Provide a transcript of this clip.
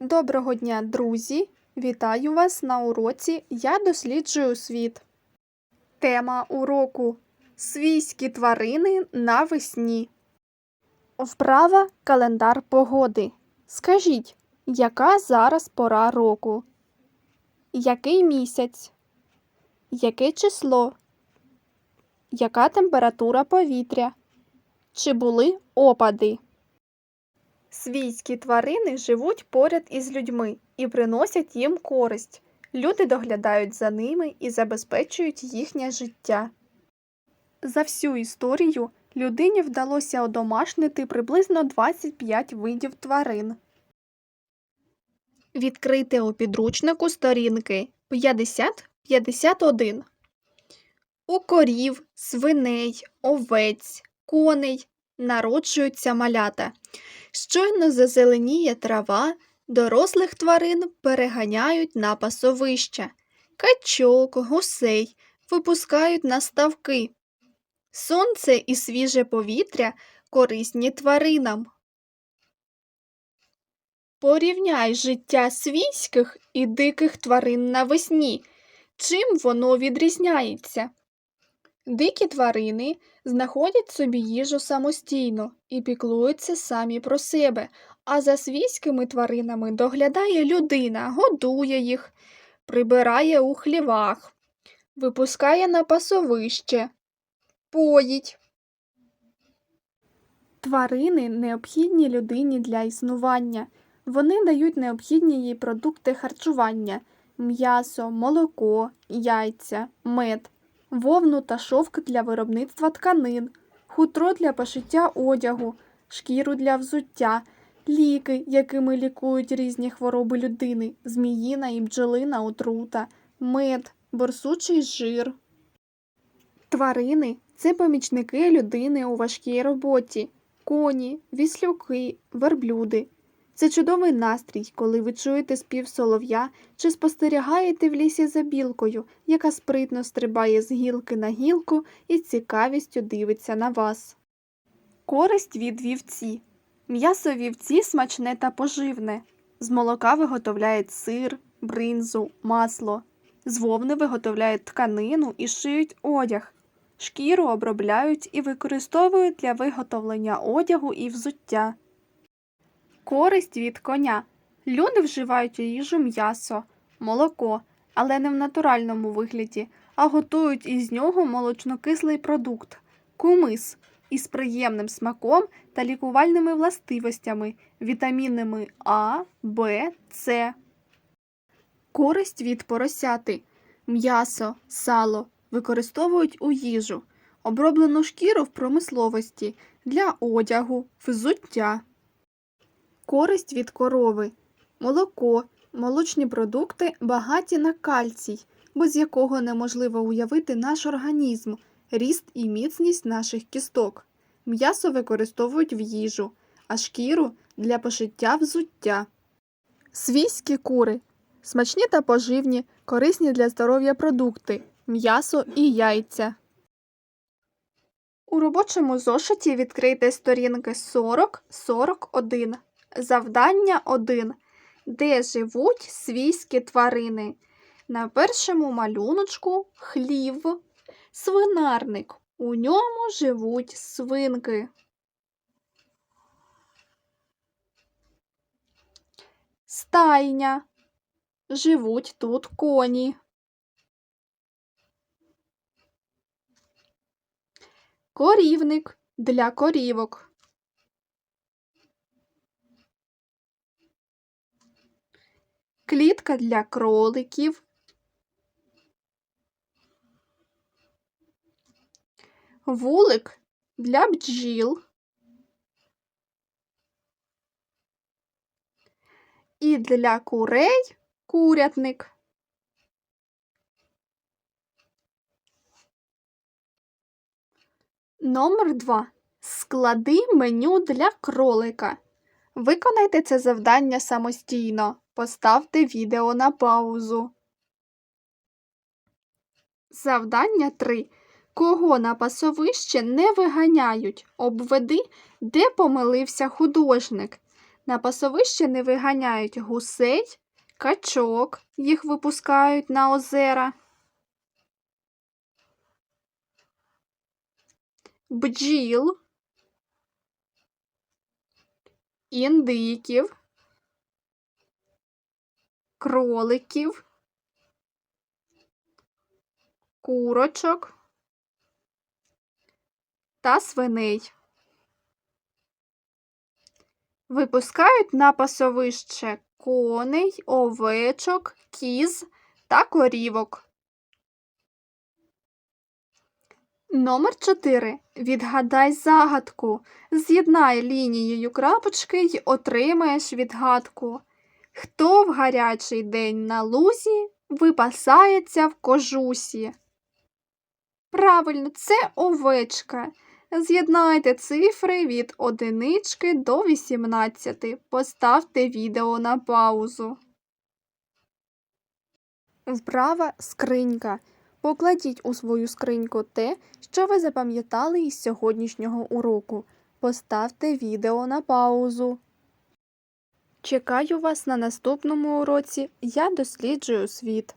Доброго дня, друзі! Вітаю вас на уроці Я досліджую світ. Тема уроку Свійські тварини навесні. Вправа календар погоди. Скажіть, яка зараз пора року? Який місяць? Яке число? Яка температура повітря? Чи були опади? Свійські тварини живуть поряд із людьми і приносять їм користь. Люди доглядають за ними і забезпечують їхнє життя. За всю історію людині вдалося одомашнити приблизно 25 видів тварин. Відкрити у підручнику сторінки 50-51. У корів, свиней, овець, коней народжуються малята. Щойно зазеленіє трава, дорослих тварин переганяють на пасовища, качок, гусей випускають на ставки. Сонце і свіже повітря корисні тваринам. Порівняй життя свійських і диких тварин навесні. Чим воно відрізняється? Дикі тварини знаходять собі їжу самостійно і піклуються самі про себе, а за свійськими тваринами доглядає людина, годує їх, прибирає у хлівах, випускає на пасовище, поїть. Тварини необхідні людині для існування. Вони дають необхідні їй продукти харчування м'ясо, молоко, яйця, мед вовну та шовк для виробництва тканин, хутро для пошиття одягу, шкіру для взуття, ліки, якими лікують різні хвороби людини, зміїна і бджолина отрута, мед, борсучий жир. Тварини це помічники людини у важкій роботі, коні, віслюки, верблюди. Це чудовий настрій, коли ви чуєте спів солов'я чи спостерігаєте в лісі за білкою, яка спритно стрибає з гілки на гілку і цікавістю дивиться на вас. Користь від вівці. М'ясо вівці смачне та поживне. З молока виготовляють сир, бринзу, масло. З вовни виготовляють тканину і шиють одяг. Шкіру обробляють і використовують для виготовлення одягу і взуття. Користь від коня. Люди вживають у їжу м'ясо, молоко, але не в натуральному вигляді, а готують із нього молочнокислий продукт кумис із приємним смаком та лікувальними властивостями, вітамінами А, Б, С. Користь від поросяти. М'ясо, сало використовують у їжу, оброблену шкіру в промисловості для одягу, взуття. Користь від корови. Молоко, молочні продукти багаті на кальцій, без якого неможливо уявити наш організм, ріст і міцність наших кісток. М'ясо використовують в їжу, а шкіру для пошиття взуття. Свійські кури. Смачні та поживні, корисні для здоров'я продукти, м'ясо і яйця. У робочому зошиті відкрийте сторінки 40-41. Завдання 1. Де живуть свійські тварини? На першому малюночку хлів, свинарник. У ньому живуть свинки. Стайня. Живуть тут коні. Корівник для корівок. Клітка для кроликів, вулик для бджіл і для курей курятник. Номер 2. Склади меню для кролика. Виконайте це завдання самостійно. Поставте відео на паузу. Завдання 3. Кого на пасовище не виганяють? Обведи, де помилився художник. На пасовище не виганяють гусей, качок, їх випускають на озера. Бджіл, індиків, кроликів, курочок та свиней. Випускають на пасовище коней, овечок, кіз та корівок. Номер 4. Відгадай загадку. З'єднай лінією крапочки й отримаєш відгадку. Хто в гарячий день на лузі випасається в кожусі? Правильно, це овечка. З'єднайте цифри від одинички до 18. Поставте відео на паузу. Вправа скринька. Покладіть у свою скриньку те, що ви запам'ятали із сьогоднішнього уроку. Поставте відео на паузу. Чекаю вас на наступному уроці. Я досліджую світ.